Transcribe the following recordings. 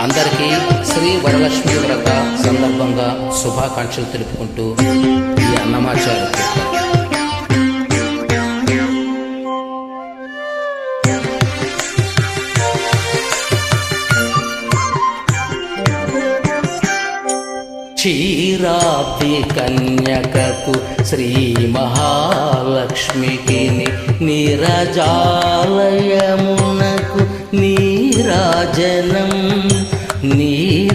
అందరికీ శ్రీ వరలక్ష్మి వ్రత సందర్భంగా శుభాకాంక్షలు తెలుపుకుంటూ ఈ అన్నమాచారు క్షీరాబ్ది కన్యకకు శ్రీ మహాలక్ష్మికి నీరజాలయమునకు నీరాజనం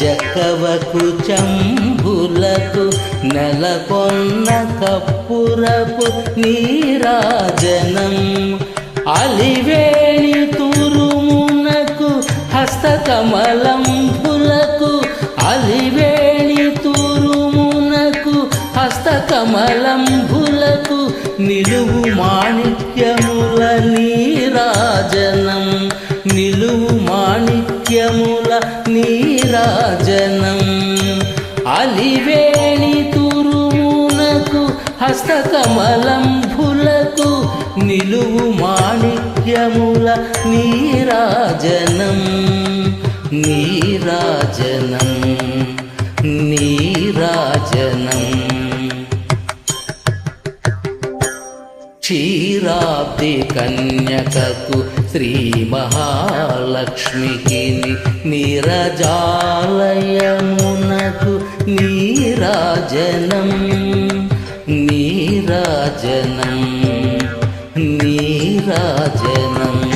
జకవకు చంబులకు నెలకొన్న కప్పురపు నీరాజనం. అలివేణి తురుమునకు హస్తకమలం పులకు అలివేణి తురుమునకు హస్తకమలం హస్తకమలంబులకు నిలువు మాణిక్యముల నీరాజనం. నిలువు మాణిక్యముల నీరాజనం అలివేణి తురుమునకు హస్తకమలంభులకు నిలువు మాణిక్యముల నీరాజనం. నీరాజనం నీరాజనం. క్షీరాబ్ది కన్యకకు శ్రీ మహాలక్ష్మికి నీరజాలయమునకు నీరాజనం నీరాజనం నీరాజనం.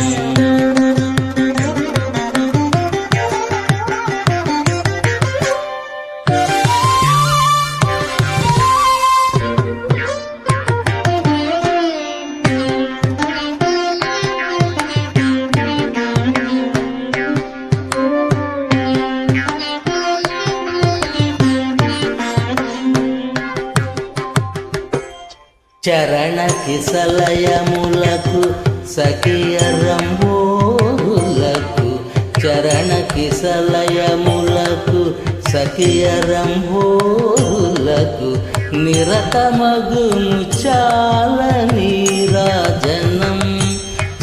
చరణ కిసలయములకు సఖియరంబోరులకు చరణ కిసలయములకు సఖియరంబోరులకు నిరతమగుము చాలని రాజనం.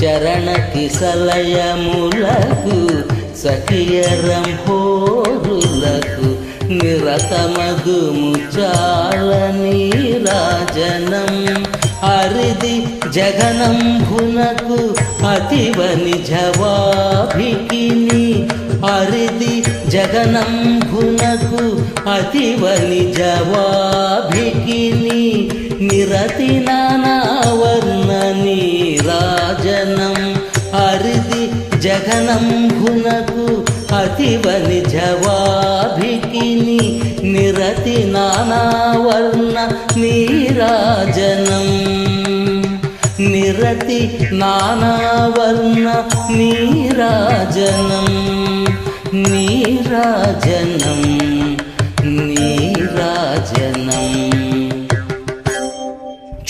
చరణ కిసలయములకు సఖియరంబోరులకు నిరతమగుము చాల నీరాజనం అరిది జగనంభునకు అతివ నిజవాభికిని అరిది జగనంభునకు అతివ నిజవాభికిని నిరతి నానావర్ణని రాజనం అరిది జగనంభునకు అతివని జవాభికిని నిరతి నానావర్ణ నీరాజనం. నిరతి నానావర్ణ నీరాజనం. నీరాజనం నీరాజనం.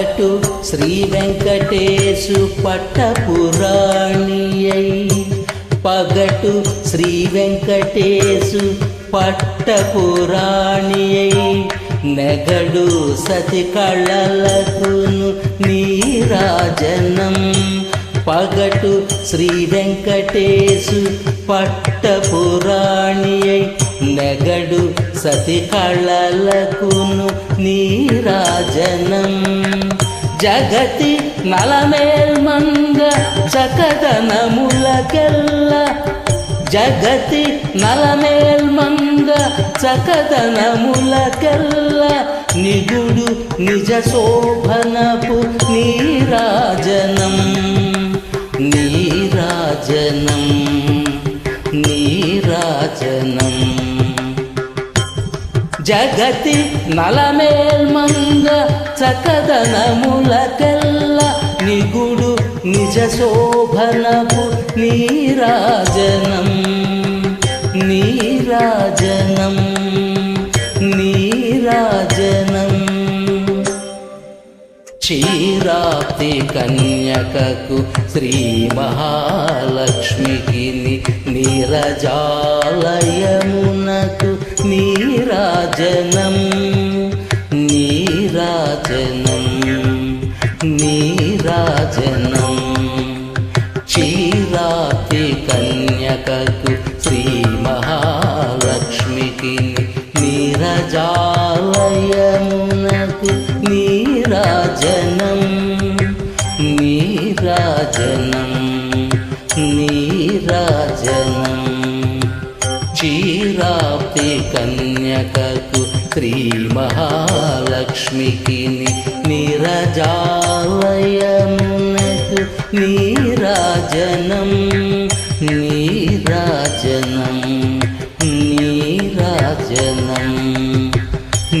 పగటు శ్రీ వెంకటేశు పట్టపురాణియై. పగటు శ్రీ వెంకటేశు పట్టపురాణియై. నెగడు సతి కళలకును నీరాజనం పగటు శ్రీ వెంకటేశు పట్టపురాణియై. నెగడు సతి కళలకును నీరాజనం జగతి నలమేల్మంగ చకదనములకెల్ల జగతి నలమేల్మంగ చకదనములకెల్ల నిగుడు నిజ శోభనపు నీరాజనం నీరాజనం నీరాజనం. జగతి నలమేల్మంగ చకదనములకెల్ల నిగుడు నిజ శోభనపు నీరాజనం. నీరాజనం. నీరాజనం. క్షీరాప్తి కన్యకకు శ్రీ మహాలక్ష్మికి నీరజాలయమునకు నీరాజనం నీరాజనం నీరాజనం. క్షీరాప్తి కన్యకకు శ్రీ మహాలక్ష్మికి నీరజాలయమునకు నీరాజనం నీరాజనం నీరాజనం. ప్రాప్తి కన్యకకు శ్రీ మహాలక్ష్మికి నీరజాలయమునకు నీరాజనం నీరాజనం నీరాజనం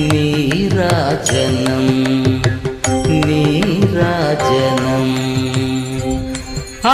నీరాజనం నీరాజనం. ఆ